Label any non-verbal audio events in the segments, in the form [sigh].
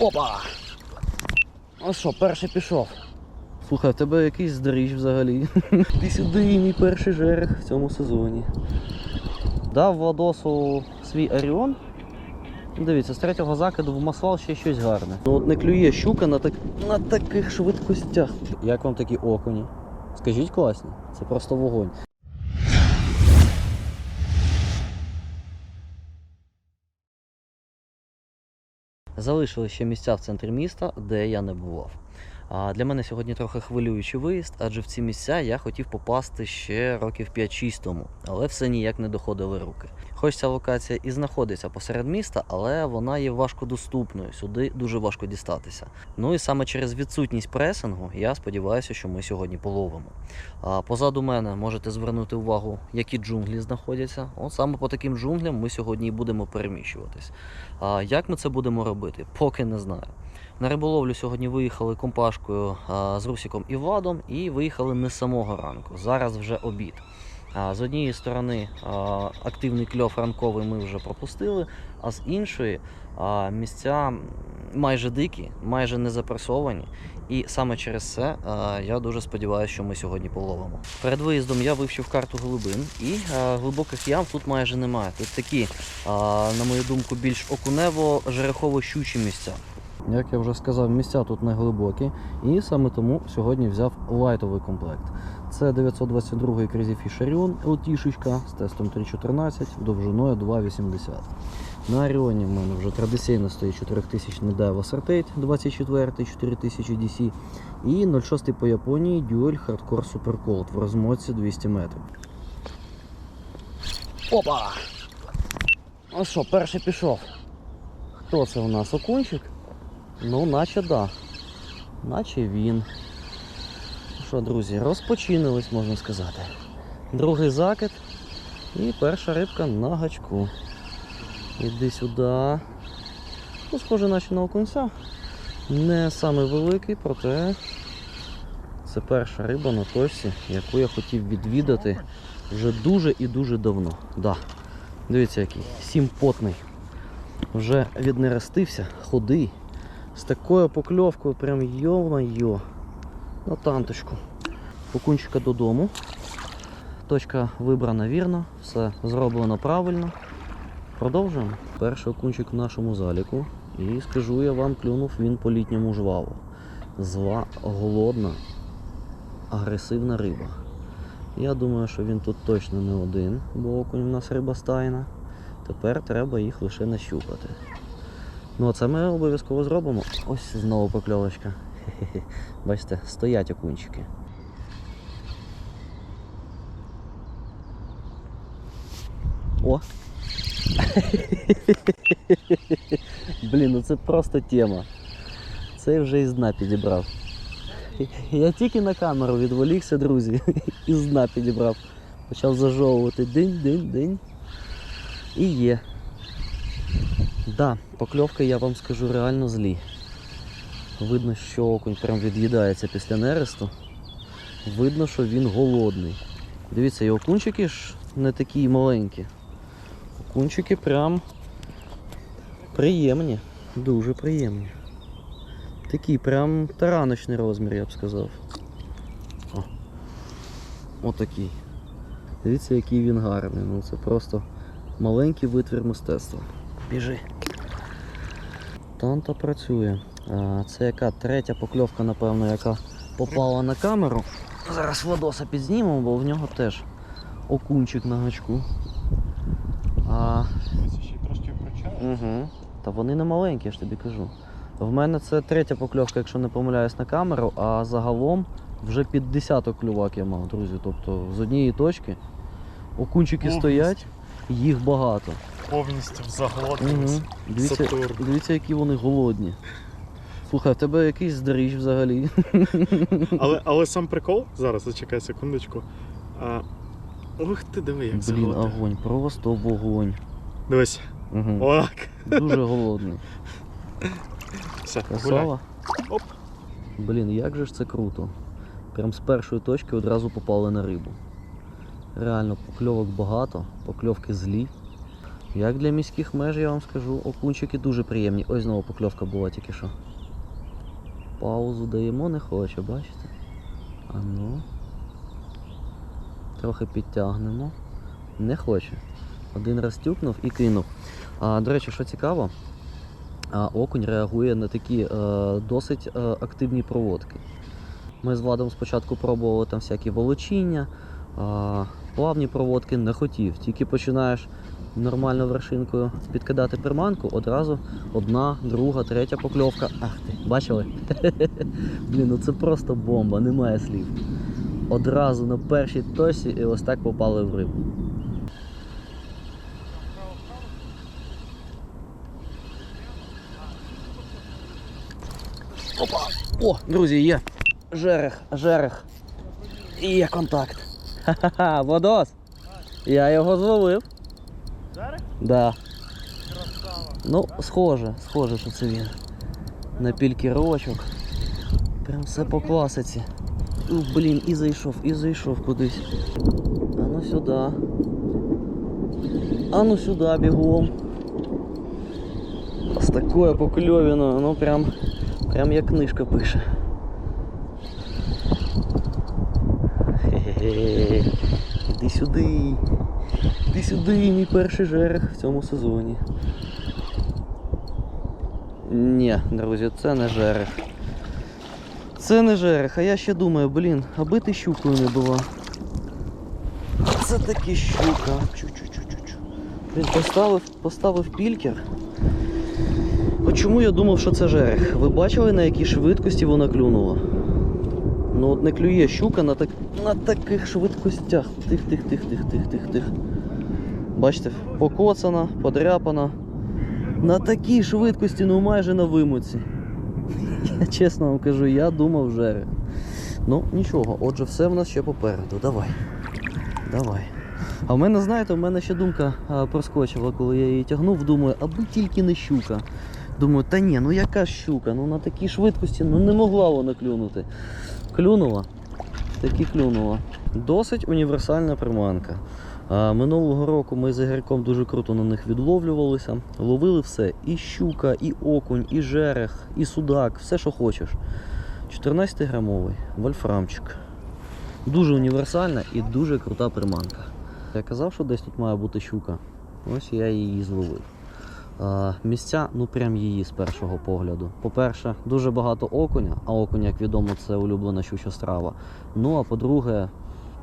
Опа! Ну що, перший пішов. Слухай, в тебе якийсь здріж взагалі. [laughs] Ти сюди мій перший жерех в цьому сезоні. Дав Владосу свій Оріон. Дивіться, з третього закиду в маслал ще щось гарне. Ну от не клює щука на, так... на таких швидкостях. Як вам такі окуні? Скажіть класні, це просто вогонь. Залишили ще місця в центрі міста, де я не бував. Для мене сьогодні трохи хвилюючий виїзд, адже в ці місця я хотів попасти ще років 5-6 тому, але все ніяк не доходили руки. Хоч ця локація і знаходиться посеред міста, але вона є важкодоступною. Сюди дуже важко дістатися. Ну і саме через відсутність пресингу я сподіваюся, що ми сьогодні половимо. А позаду мене можете звернути увагу, які джунглі знаходяться. От саме по таким джунглям ми сьогодні і будемо переміщуватись. А як ми це будемо робити, поки не знаю. На риболовлю сьогодні виїхали компашкою з Русіком і Владом і виїхали не з самого ранку. Зараз вже обід. З однієї сторони активний кльов ранковий ми вже пропустили, а з іншої місця майже дикі, майже не запресовані. І саме через це я дуже сподіваюся, що ми сьогодні половимо. Перед виїздом я вивчив карту глибин, і глибоких ям тут майже немає. Тут такі, на мою думку, більш окунево-жерехово-щучі місця. Як я вже сказав, місця тут не глибокі, і саме тому сьогодні взяв лайтовий комплект. Це 922 Crazy Fish Orion LT-шечка з тестом 3.14, довжиною 2.80. На Оріоні в мене вже традиційно стоїть 4000 Daiwa Sartate 24 4000 DC і 06 по Японії Dual Hardcore Super Cold в розмотці 200 метрів. Опа! Ну що, перший пішов. Хто це у нас? Окунчик? Ну, наче да. Наче він. Ну що, друзі, розпочинились, можна сказати. Другий закид і перша рибка на гачку. Іди сюди. Ну, схоже, наче на окунця. Не самий великий, проте це перша риба на точці, яку я хотів відвідати вже дуже і дуже давно. Да. Дивіться, який сімпотний. Вже віднерестився, худий. З такою покльовкою, прям йо-майо. На танточку. Окунчика додому. Точка вибрана вірно, все зроблено правильно. Продовжуємо. Перший окунчик в нашому заліку. І скажу я вам, клюнув він по літньому жваву. Зла, голодна, агресивна риба. Я думаю, що він тут точно не один, бо окунь в нас риба стайна. Тепер треба їх лише нащупати. Ну, це ми обов'язково зробимо. Ось знову покльовочка. [laughs] Бачите, стоять окунчики. О! [laughs] Блін, ну це просто тема. Це вже із дна підібрав. Я тільки на камеру відволікся, друзі, [laughs] і дна підібрав. Почав зажовувати день-день-день. І є. Да, покльовка, я вам скажу, реально злі. Видно, що окунь прям від'їдається після нересту. Видно, що він голодний. Дивіться, і окунчики ж не такі маленькі. Окунчики прям приємні, дуже приємні. Такий прям тараночний розмір, я б сказав. О. Отакий. Дивіться, який він гарний. Ну це просто маленький витвір мистецтва. Біжи. Танта працює. Це яка третя покльовка, напевно, яка попала на камеру. Зараз Владоса підзнімемо, бо в нього теж окунчик на гачку. А, ще трошки угу. Та вони не маленькі, я ж тобі кажу. В мене це третя покльовка, якщо не помиляюсь на камеру, а загалом вже під десяток клювак я мав, друзі. Тобто з однієї точки окунчики Повністю. стоять, їх багато. Повністю заглотились. Угу. Дивіться, Сатурн. дивіться, які вони голодні. Слухай, в тебе якийсь здріж взагалі. [laughs] Але, але сам прикол, зараз зачекай секундочку. А, ух ти, диви, як Блін, заглотив. огонь, просто вогонь. Дивись. Угу. Отак. Дуже голодний. Все, гуляй. Красава. Оп. Блін, як же ж це круто. Прям з першої точки одразу попали на рибу. Реально, покльовок багато, покльовки злі. Як для міських меж, я вам скажу, окунчики дуже приємні. Ось знову покльовка була тільки що. Паузу даємо, не хоче, бачите? А ну. Трохи підтягнемо. Не хоче. Один раз тюкнув і кинув. А, до речі, що цікаво, а, окунь реагує на такі е, досить е, активні проводки. Ми з Владом спочатку пробували там всякі волочіння, а, плавні проводки не хотів. Тільки починаєш нормально вершинкою підкидати приманку, одразу одна, друга, третя покльовка. Ах ти, бачили? [laughs] Блін, ну це просто бомба, немає слів. Одразу на першій точці і ось так попали в рибу. Опа! О, друзі, є! Жерех, жерех. І є контакт. [laughs] Ха-ха-ха, водос! Я його зловив. Зараз? Да. Красава. Ну, схоже, схоже, що це він. На пількірочок. Прям все по класиці. Ух, блін, і зайшов, і зайшов кудись. А ну сюди. А ну сюди бігом. З такою покльовіною, ну прям, прям як книжка пише. Хе-хе-хе. Іди сюди. Іди сюди, мій перший жерех в цьому сезоні. Ні, друзі, це не жерех. Це не жерех, а я ще думаю, блін, аби ти щукою не була. Це таки щука. Чу-чу-чу-чу-чу. Блін, поставив, поставив пількер. От чому я думав, що це жерех? Ви бачили, на якій швидкості вона клюнула? Ну от не клює щука на, так, на таких швидкостях. Тих, Бачите, покоцана, подряпана. На такій швидкості, ну майже на вимоці. Я чесно вам кажу, я думав жерех. Ну, нічого, отже, все в нас ще попереду. Давай. Давай. А в мене, знаєте, в мене ще думка проскочила, коли я її тягнув, думаю, аби тільки не щука. Думаю, та ні, ну яка щука? Ну на такій швидкості ну не могла вона клюнути. Клюнула. Таки клюнула. Досить універсальна приманка. Минулого року ми з Ігорьком дуже круто на них відловлювалися. Ловили все: і щука, і окунь, і жерех, і судак, все, що хочеш. 14-грамовий вольфрамчик. Дуже універсальна і дуже крута приманка. Я казав, що десь тут має бути щука. Ось я її зловив. Місця, ну прям її з першого погляду. По-перше, дуже багато окуня, а окунь, як відомо, це улюблена щуча страва. Ну а по-друге,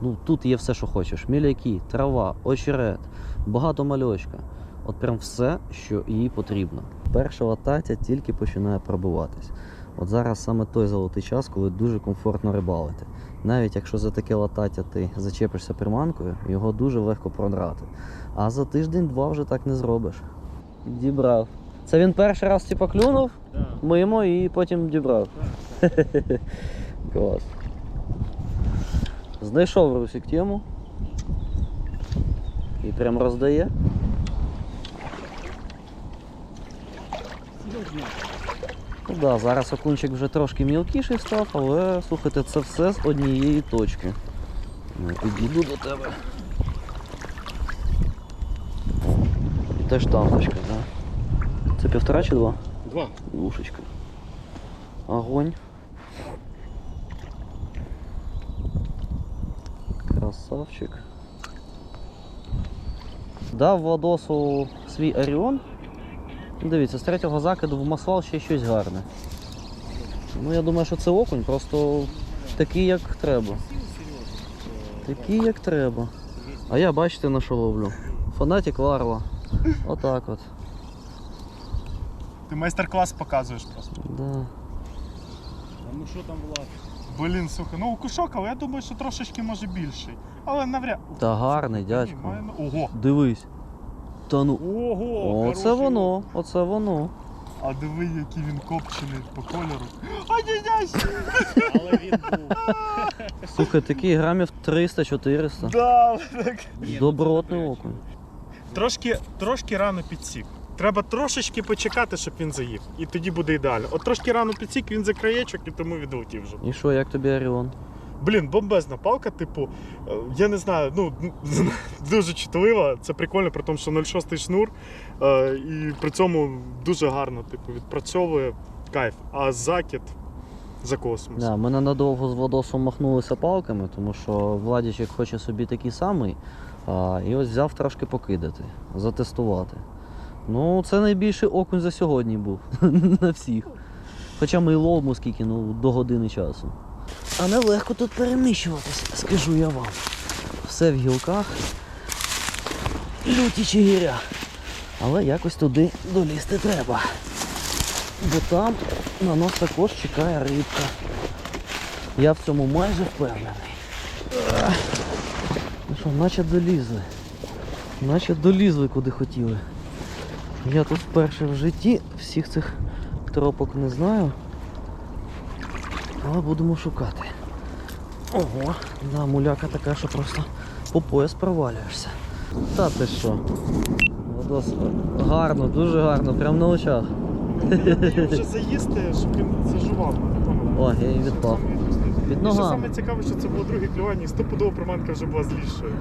ну тут є все, що хочеш. Міляки, трава, очерет, багато мальочка. От прям все, що їй потрібно. Перша латаття тільки починає пробиватись. От зараз саме той золотий час, коли дуже комфортно рибалити. Навіть якщо за таке латаття ти зачепишся приманкою, його дуже легко продрати. А за тиждень-два вже так не зробиш. Дібрав. Це він перший раз типу, клюнув Да. мимо і потім дібрав. [laughs] Клас. Знайшов Русик тему. І прям роздає. Ну да, зараз окунчик вже трошки мілкіший став, але слухайте, це все з однієї точки. Ну, Підійду до тебе. Теж тампочка, так? Да? Це півтора чи два? Два. Душечка. Огонь. Красавчик. Дав Владосу свій Оріон. Дивіться, з третього закиду в маслал ще щось гарне. Ну, я думаю, що це окунь, просто такий, як треба. Такий, як треба. А я бачите на що ловлю. Фанатик Ларва. Отак от. Ти майстер-клас показуєш просто. Да. А ну що там Влад? Блін, слухай, ну кушок, але я думаю, що трошечки може більший. Але навряд. Та гарний, дядько. має Ого! Дивись. Та ну. Ого! Оце воно, оце воно. А диви, який він копчений по кольору. Ай-яй-яй! Але він був. [laughs] Слухай, такий грамів 300-400. Да, так. Добротний окунь. Трошки, трошки рано підсік. Треба трошечки почекати, щоб він заїв. І тоді буде ідеально. От трошки рано підсік, він за краєчок і тому відлетів вже. І що, як тобі Оріон? Блін, бомбезна палка, типу, е, я не знаю, ну [laughs] дуже чутлива. Це прикольно, при тому, що 0,6 шнур. е, І при цьому дуже гарно, типу, відпрацьовує кайф. А закид за космос. Да, ми ненадовго з Владосом махнулися палками, тому що Владічик хоче собі такий самий. А, і ось взяв трошки покидати, затестувати. Ну, це найбільший окунь за сьогодні був [laughs] на всіх. Хоча ми й ловимо скільки, ну, до години часу. А нелегко тут переміщуватися, скажу я вам. Все в гілках. Люті чигиря. Але якось туди долізти треба. Бо там на нас також чекає рибка. Я в цьому майже впевнений. Ну що, наче долізли. Наче долізли куди хотіли. Я тут вперше в житті всіх цих тропок не знаю. Але будемо шукати. Ого, да, муляка така, що просто по пояс провалюєшся. Та ти що? Водос, гарно, дуже гарно, прямо на очах. І вже заїсти, щоб він зажував. О, я її відпав. Під І що саме цікаве, що це було друге клювання, і стопудово приманка вже була злішою.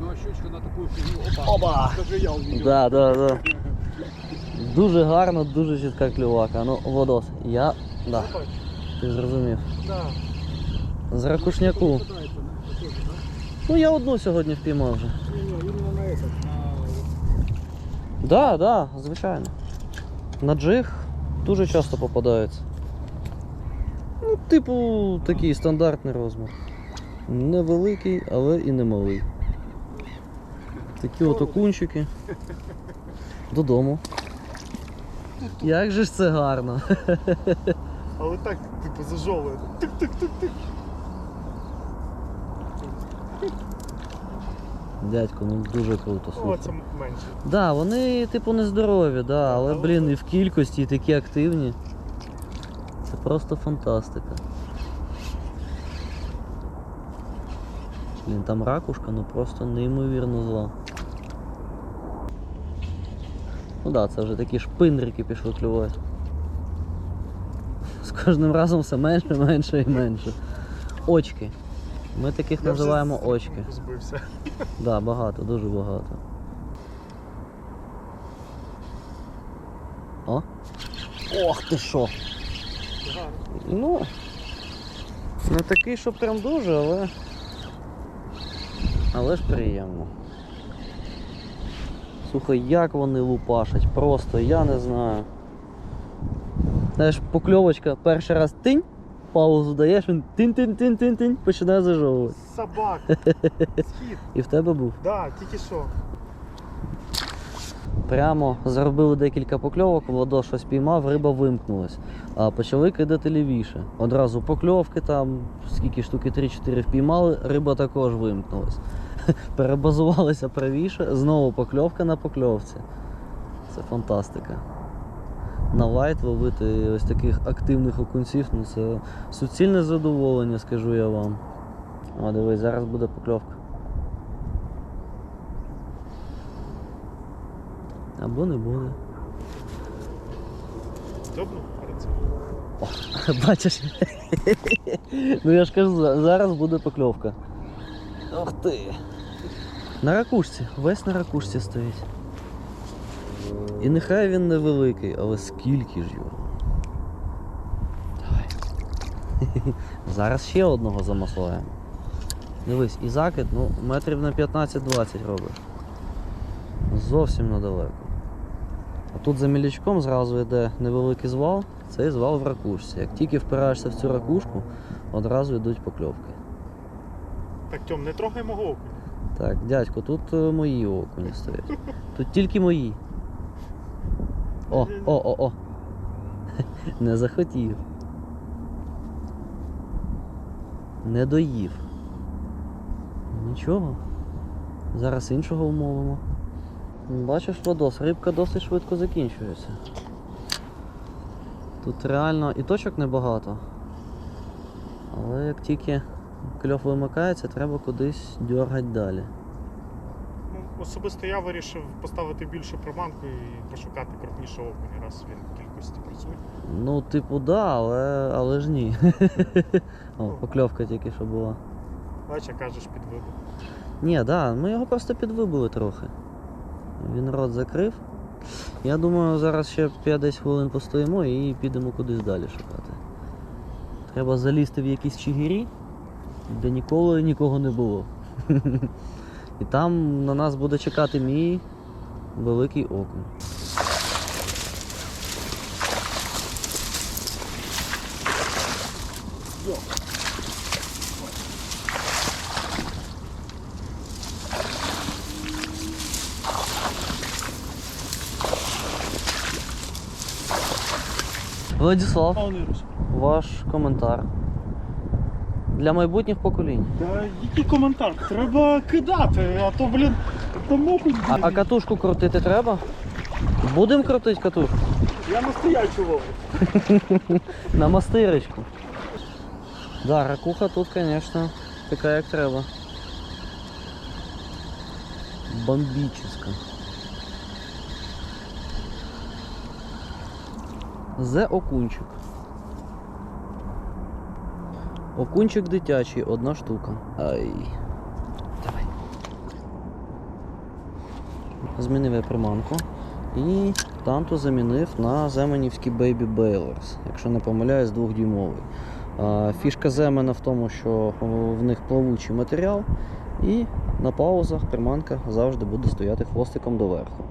Ну а щучка на таку фігню. Опа! Оба! Даже я увидел. Да, да, да. Дуже гарно, дуже чітка клювака. Ну, Водос, я. Да, ти зрозумів. З ракушняку. Ну я одну сьогодні впіймав вже. Да, да, звичайно. На джиг дуже часто попадається. Ну, типу, такий стандартний розмір. Невеликий, але і не малий. Такі от окунчики. [laughs] Додому. Як же ж це гарно. Але так, типу, зажовує. Тик-тик-тик-тик. Дядько, ну дуже круто, О, слухай. це менше. Да, вони типу нездорові, да, але Але блін, і в кількості, і такі активні. Це просто фантастика. Блін, там ракушка, ну просто неймовірно зла. Ну да, це вже такі шпиндрики пішли клювати. З кожним разом все менше, менше і менше. Очки. Ми таких Я називаємо з очки. Збився. Да, багато, дуже багато. О! Ох ти що! Ну, не такий, що прям дуже, але. Але ж приємно. Слухай, як вони лупашать, просто я не знаю. Знаєш, покльовочка перший раз тинь, паузу даєш, він тинь-тинь-тинь-тинь-тинь, починає зажовувати. Собак. [laughs] Схід. І в тебе був. Да, тільки що. Прямо зробили декілька покльовок, Владо щось піймав, риба вимкнулась. А почали кидати лівіше. Одразу покльовки там, скільки штуки 3-4 впіймали, риба також вимкнулась. [laughs] Перебазувалися правіше, знову покльовка на покльовці. Це фантастика. На лайт ловити ось таких активних окунців, ну це суцільне задоволення, скажу я вам. О, дивись, зараз буде покльовка. Або не буде. Добно перед. [laughs] Бачиш? [laughs] ну я ж кажу, зараз буде покльовка. Ох ти. На ракушці, весь на ракушці стоїть. І нехай він невеликий, але скільки ж його. Давай. [laughs] Зараз ще одного замаслаємо. Дивись, і закид, ну, метрів на 15-20 робиш. Зовсім недалеко. А тут за мілячком зразу йде невеликий звал, цей звал в ракушці. Як тільки впираєшся в цю ракушку, одразу йдуть покльовки. Так, Тьом, не трогай мого окуня. Так, дядько, тут е, мої окуні стоять. Тут тільки мої. О, о, о, о. [laughs] Не захотів. Не доїв. Нічого. Зараз іншого умовимо. Бачиш, Владос, рибка досить швидко закінчується. Тут реально і точок небагато. Але як тільки кльов вимикається, треба кудись дергати далі. Ну, особисто я вирішив поставити більшу приманку і пошукати крупнішого окуня, раз він в кількості працює. Ну, типу, да, але, але ж ні. О, покльовка тільки що була. Бачиш, кажеш під вибух. Ні, да, ми його просто підвибили трохи. Він рот закрив. Я думаю, зараз ще 5-10 хвилин постоїмо і підемо кудись далі шукати. Треба залізти в якісь чигирі, де ніколи нікого не було. І там на нас буде чекати мій великий окунь. Владислав, ваш коментар. Для майбутніх поколінь. Та який коментар? Треба кидати, а то, блін, окунь. А, а катушку крутити треба? Будемо крутити катушку? Я настоячу ловлю. [laughs] На мастирочку. Да, ракуха тут, конечно, така як треба. Бомбіческа. Зе окунчик. Окунчик дитячий, одна штука. Ай. Давай. Змінив я приманку. І танту замінив на земенівський Baby Bailers, якщо не помиляюсь, двохдюймовий. Фішка земена в тому, що в них плавучий матеріал, і на паузах приманка завжди буде стояти хвостиком доверху.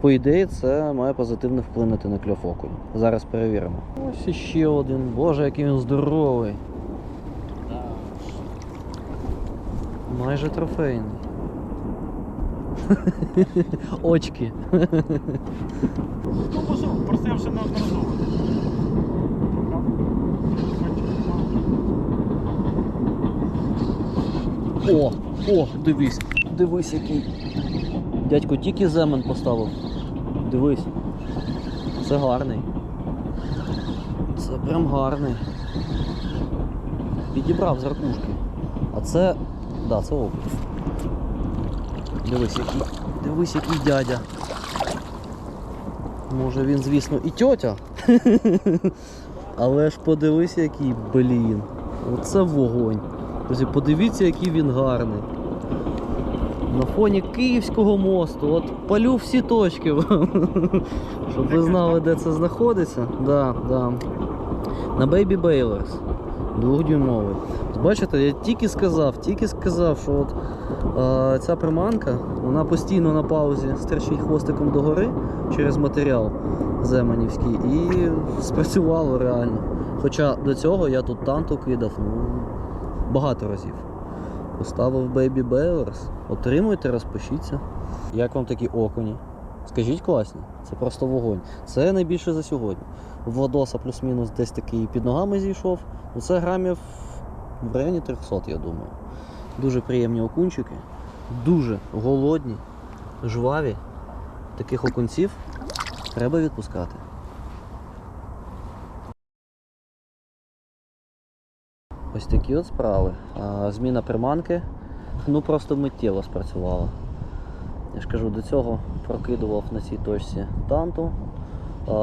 По ідеї, це має позитивно вплинути на кльов окунь. Зараз перевіримо. Ось іще один. Боже, який він здоровий. Майже трофейний. [laughs] Очки. Ну, може, просто я вже неодноразово. О, о, дивись, дивись який. Дядько тільки земен поставив. Дивись. Це гарний. Це прям гарний. Підібрав з ракушки. А це. Да, це. Дивись, який. Дивись, який дядя. Може він, звісно, і тьотя. [laughs] Але ж подивись, який блін. Оце вогонь. Подивіться, який він гарний. На фоні Київського мосту. От палю всі точки. [laughs] Щоб ви знали, де це знаходиться. Да, да. На Baby Bailers. Двохдюймовий. Бачите, я тільки сказав, тільки сказав, що от, е, ця приманка, вона постійно на паузі стерчить хвостиком догори через матеріал земанівський і спрацювало реально. Хоча до цього я тут танту кидав ну, багато разів. Поставив Baby Bailers. Отримуйте, розпишіться. Як вам такі окуні? Скажіть класні, це просто вогонь. Це найбільше за сьогодні. Владоса плюс-мінус десь такий під ногами зійшов. Ну це грамів в районі 300, я думаю. Дуже приємні окунчики, дуже голодні, жваві. Таких окунців треба відпускати. Ось такі от справи. Зміна приманки ну просто миттєво спрацювала. Я ж кажу, до цього прокидував на цій точці танту.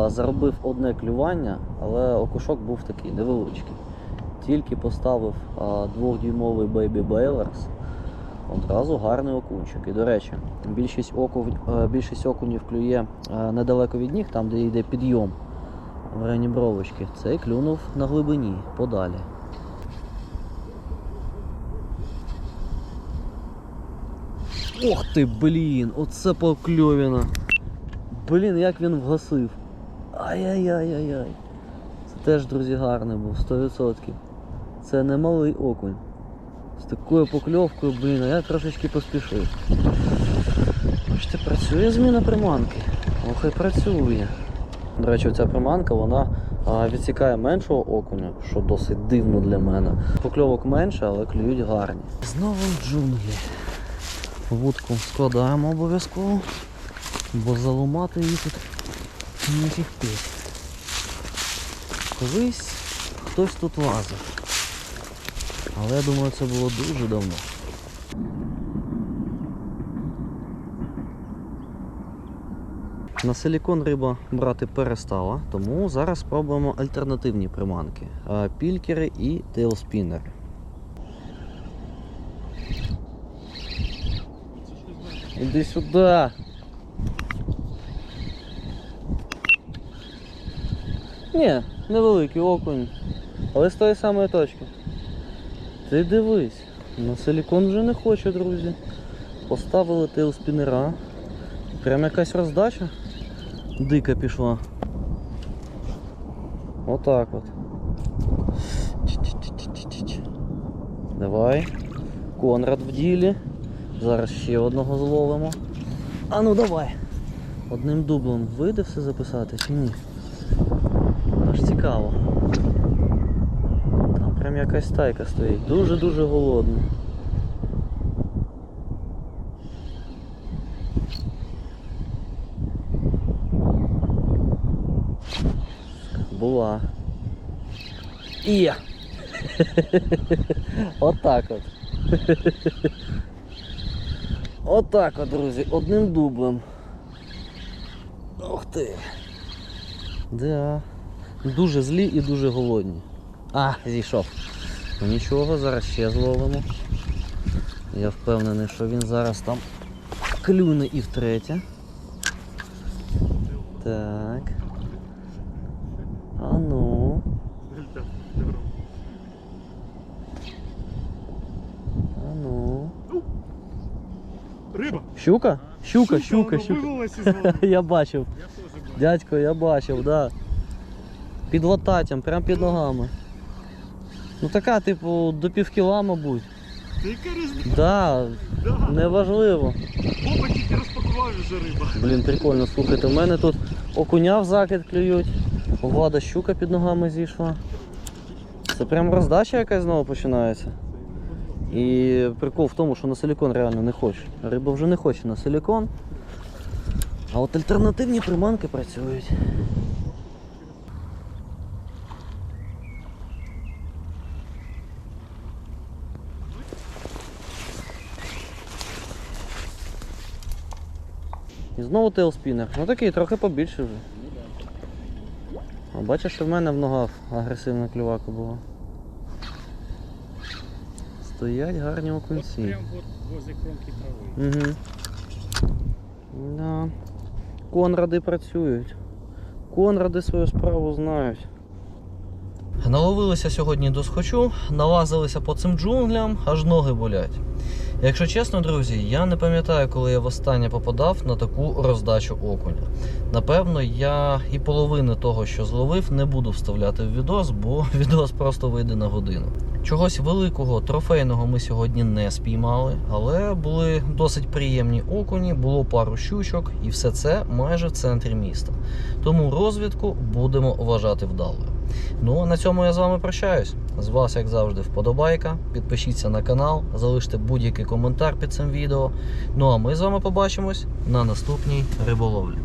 Заробив одне клювання, але окушок був такий невеличкий. Тільки поставив двохдюймовий Baby Bailers, одразу гарний окунчик. І до речі, більшість, оку, е, більшість окунів клює е, недалеко від ніг, там де йде підйом в районі бровочки. Цей клюнув на глибині, подалі. Ох ти, блін, оце покльовіна. Блін, як він вгасив. Ай-яй-яй-яй-яй. Це теж, друзі, гарний був, 100%. Це не малий окунь. З такою покльовкою, блін, а я трошечки поспішив. Бачите, працює зміна приманки. Ох і працює. До речі, ця приманка вона відсікає меншого окуня, що досить дивно для мене. Покльовок менше, але клюють гарні. Знову джунглі. Вудку складаємо обов'язково, бо заломати її тут не терпіть. Колись хтось тут лазив. Але я думаю, це було дуже давно. На силікон риба брати перестала, тому зараз спробуємо альтернативні приманки: пількери і тейлспінери. Іди сюди. Ні, невеликий окунь. Але з тої самої точки. Ти дивись, на силікон вже не хоче, друзі. Поставили тейлспінера. Прям якась роздача дика пішла. Отак от. Давай. Конрад в ділі. Зараз ще одного зловимо. А ну давай. Одним дублем вийде все записати чи ні? Аж цікаво. Там прям якась стайка стоїть. Дуже-дуже голодна. Була. Є. Отак от. Отак от, друзі, одним дублем. Ух ти. Да. Дуже злі і дуже голодні. А, зійшов. Ну нічого, зараз ще зловимо. Я впевнений, що він зараз там клюне і втретє. Так. А ну. А ну. Риба! Щука? Щука, щука, щука. [laughs] Я бачив. Дядько, я бачив, да. Під лататтям, прям під ногами. Ну така, типу, до півкіла, мабуть. Та яка різниця? Да, неважливо. Боба тільки розпакував вже риба. Блін, прикольно, слухайте, в мене тут окуня в закид клюють, Влада щука під ногами зійшла. Це прям роздача якась знову починається. І прикол в тому, що на силікон реально не хоче. Риба вже не хоче на силікон. А от альтернативні приманки працюють. І знову тейлспінер. Ну такий трохи побільше вже. А бачиш, що в мене в ногах агресивна клювака була. Стоять гарні От окунці. прям вот возле кромки трави. Угу. Да. Конради працюють. Конради свою справу знають. Наловилися сьогодні до схочу, налазилися по цим джунглям, аж ноги болять. Якщо чесно, друзі, я не пам'ятаю, коли я востаннє попадав на таку роздачу окуня. Напевно, я і половини того, що зловив, не буду вставляти в відос, бо [laughs] відос просто вийде на годину. Чогось великого трофейного ми сьогодні не спіймали, але були досить приємні окуні, було пару щучок, і все це майже в центрі міста. Тому розвідку будемо вважати вдалою. Ну а на цьому я з вами прощаюсь. З вас, як завжди, вподобайка. Підпишіться на канал, залиште будь-який коментар під цим відео. Ну а ми з вами побачимось на наступній риболовлі.